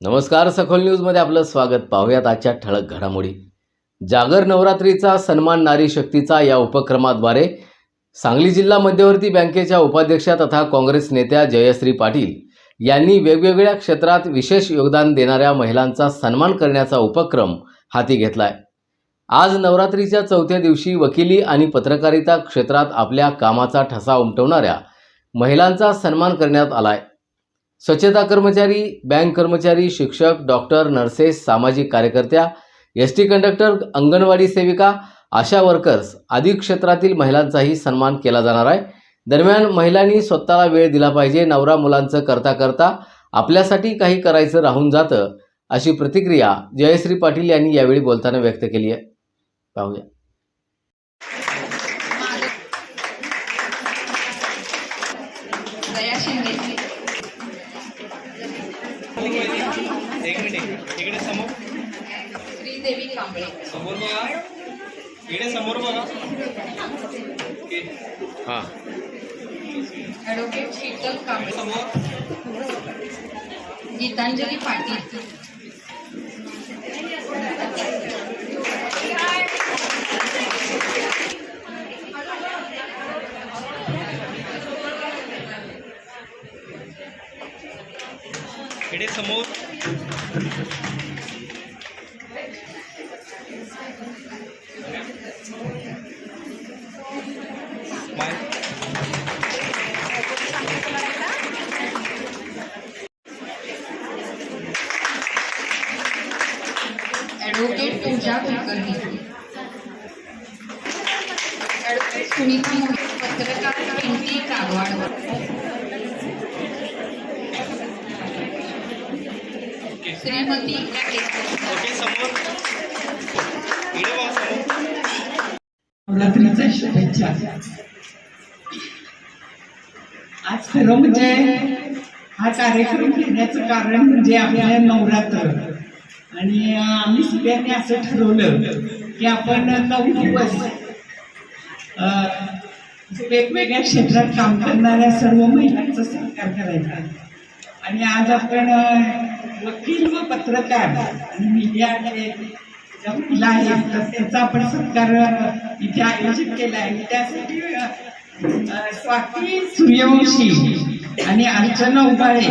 नमस्कार सखोल न्यूजमध्ये आपलं स्वागत. पाहूयात आजच्या ठळक घडामोडी. जागर नवरात्रीचा सन्मान नारी शक्तीचा या उपक्रमाद्वारे सांगली जिल्हा मध्यवर्ती बँकेच्या उपाध्यक्षा तथा काँग्रेस नेत्या जयश्री पाटील यांनी वेगवेगळ्या क्षेत्रात विशेष योगदान देणाऱ्या महिलांचा सन्मान करण्याचा उपक्रम हाती घेतलाय. आज नवरात्रीच्या चौथ्या दिवशी वकिली आणि पत्रकारिता क्षेत्रात आपल्या कामाचा ठसा उमटवणाऱ्या महिलांचा सन्मान करण्यात आलाय. स्वच्छता कर्मचारी बँक कर्मचारी शिक्षक डॉक्टर नर्सेस सामाजिक कार्यकर्त्या एस टी कंडक्टर अंगणवाडी सेविका आशा वर्कर्स आदी क्षेत्रातील महिलांचाही सन्मान केला जाणार आहे. दरम्यान महिलांनी स्वतःला वेळ दिला पाहिजे नवरा मुलांचं करता करता आपल्यासाठी काही करायचं राहून जातं अशी प्रतिक्रिया जयश्री पाटील यांनी यावेळी बोलताना व्यक्त केली आहे. पाहूया. दया इकडे समोर. श्रीदेवी कांबळे. समोर बघा. इकडे समोर बघा. ओके. हां. ॲडव्होकेट शीतल कांबळे. समोर. गीतांजली पाटील. इकडे समोर. ॲडव्होकेट पूजा कुलकर्णी. ॲडव्होकेट सुनीता पत्रकार पिंकी कागवाडकर श्रीमती नवरात्रीच्या शुभेच्छा. आज खरं म्हणजे हा कार्यक्रम घेण्याचं कारण म्हणजे आपल्या नवरात्र. आणि आम्ही सगळ्यांनी असं ठरवलं की आपण नऊ दिवस वेगवेगळ्या क्षेत्रात काम करणाऱ्या सर्व महिलांचा सत्कार करायचा. आणि आज आपण वकील व पत्रकार आणि मीडिया ज्या आहे. आहेत त्यांचा आपण सत्कार इथे आयोजित केला आहे. त्यासाठी स्वाती सूर्यवंशी आणि अर्चना उबाळे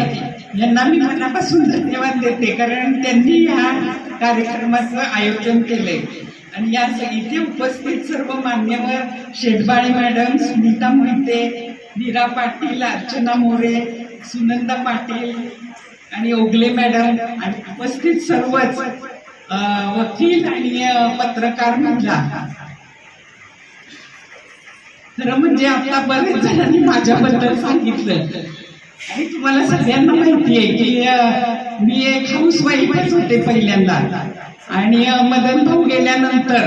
यांना मी मनापासून धन्यवाद देते. कारण त्यांनी ह्या कार्यक्रमाचं आयोजन केलंय. आणि या इथे उपस्थित सर्व मान्यवर शेटबाळे मॅडम सुनीता मोहिते मीरा पाटील अर्चना मोरे सुनंदा पाटील आणि ओगले मॅडम आणि उपस्थित सर्वच वकील आणि पत्रकार महिला खरं म्हणजे आता बरेच जणांनी माझ्याबद्दल सांगितलं. आणि तुम्हाला सगळ्यांना माहिती आहे की मी एक हाऊस वाईफच होते पहिल्यांदा. आणि मदन भाऊ गेल्यानंतर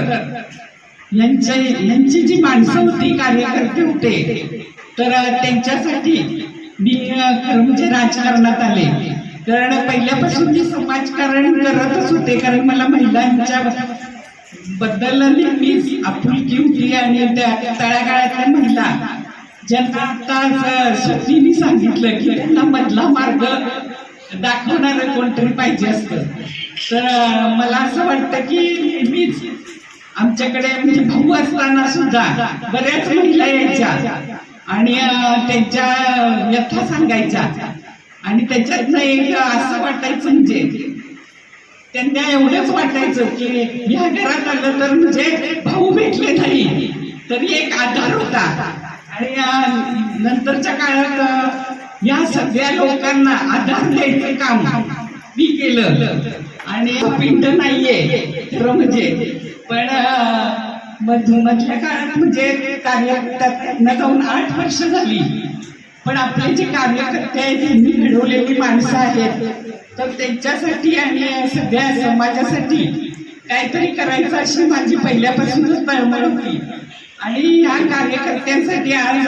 यांच्या यांची जी माणसं होती कार्यकर्ते होते तर त्यांच्यासाठी मी म्हणजे राजकारणात आले. कारण पहिल्यापासून मी समाजकारण करतच होते. कारण मला महिलांच्या बद्दल नेहमीच आपुलकी होती आणि त्या तळागाळातल्या महिला ज्यांना आता स्वतीने सांगितलं की त्यांना मधला मार्ग दाखवणारं कोणतरी पाहिजे असतं. तर मला असं वाटतं की नेहमीच आमच्याकडे म्हणजे भाऊ असताना सुद्धा बऱ्याच महिला यायच्या. आणि त्यांच्या व्यथा सांगायच्या. आणि त्याच्यातनं एक असं वाटायचं म्हणजे त्यांना एवढंच वाटायचं की ह्या घरात आलं तर म्हणजे भाऊ भेटले नाही तरी एक आधार होता. आणि नंतरच्या काळात या सगळ्या लोकांना आधार द्यायचं काम मी केलं. आणि पिंड नाहीये खरं म्हणजे. पण अं, मधल्या काळात म्हणजे कार्यकर्त्यांना जाऊन आठ वर्ष झाली. पण आपले जे कार्यकर्ते आहेत त्यांनी घडवलेली माणसं आहेत. तर त्यांच्यासाठी आणि सगळ्या समाजासाठी काहीतरी करायचं अशी माझी पहिल्यापासूनच तळमळ होती. आणि ह्या कार्यकर्त्यांसाठी आज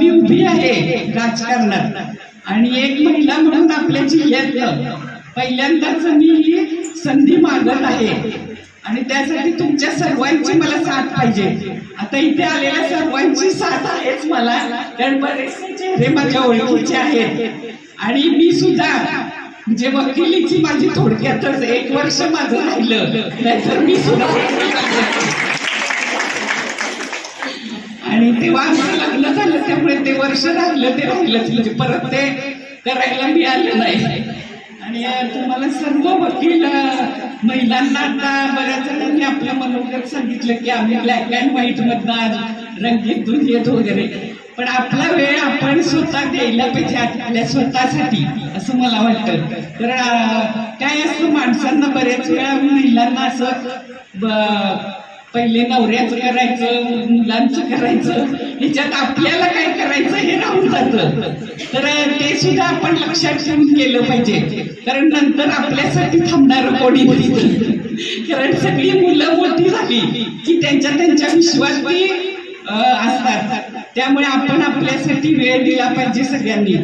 मी उभी आहे राजकारणात. आणि एक महिला म्हणून आपल्या जिल्ह्यातलं. पहिल्यांदाच मी संधी मागत आहे. आणि त्यासाठी तुमच्या सर्वांची मला साथ पाहिजे. आता इथे आलेल्या सर्वांची साथ आहेच मला कारण बरेचसे चेहरे माझ्या ओळखीचे आहेत. आणि मी सुद्धा म्हणजे वकिलीची माझी थोडक्यातच एक वर्ष माझं राहिलं नाहीतर मी सुद्धा आणि तेव्हा आमचं लग्न झालं त्यामुळे ते वर्ष राहिलं ते राहिलंच म्हणजे परत ते करायला मिळालं नाही. आणि तुम्हाला सर्व वकील महिलांना आता बऱ्याच जणांनी आपल्या मनोगत सांगितलं की आम्ही ब्लॅक अँड व्हाईट मधनं आज रंगीत दुनियेत वगैरे. पण आपला वेळ आपण स्वतः द्यायला पाहिजे आपल्या स्वतःसाठी असं मला वाटतं. तर काय असतं माणसांना बऱ्याच वेळा महिलांना असं पहिले नवऱ्याचं करायचं मुलांचं करायचं ह्याच्यात आपल्याला काय करायचं हे राहून जातं. तर ते सुद्धा आपण लक्षात ठेवून केलं पाहिजे. कारण नंतर आपल्यासाठी थांबणारं कोणी नसतं कारण सगळी मुलं मोठी झाली की त्यांच्या त्यांच्या विश्वासी असतात. त्यामुळे आपण आपल्यासाठी वेळ दिला पाहिजे सगळ्यांनी.